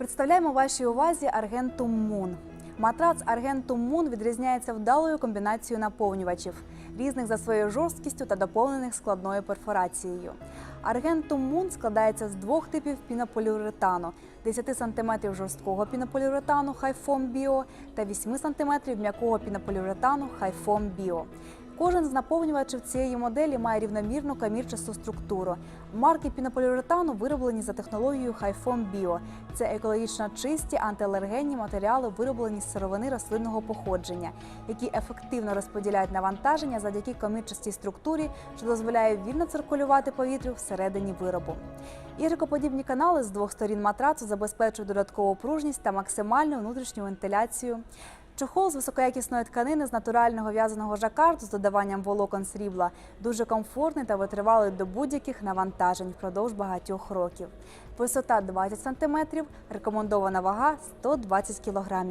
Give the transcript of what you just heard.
Представляємо вашій увазі Argentum Moon. Матрац Argentum Moon відрізняється вдалою комбінацією наповнювачів, різних за своєю жорсткістю та доповнених складною перфорацією. Argentum Moon складається з двох типів пінополіуретану: 10 см жорсткого пінополіуретану Hi-Foam Bio та 8 см м'якого пінополіуретану Hi-Foam Bio. Кожен з наповнювачів цієї моделі має рівномірну камірчасту структуру. Марки пінополіуретану вироблені за технологією Hi-Foam Bio. Це екологічно чисті антиалергенні матеріали, вироблені з сировини рослинного походження, які ефективно розподіляють навантаження завдяки камірчастій структурі, що дозволяє вільно циркулювати повітрю всередині виробу. Ігрикоподібні канали з двох сторін матрацу забезпечують додаткову пружність та максимальну внутрішню вентиляцію. Чохол з високоякісної тканини з натурального в'язаного жакарду з додаванням волокон срібла дуже комфортний та витривалий до будь-яких навантажень впродовж багатьох років. Висота 20 см, рекомендована вага 120 кг.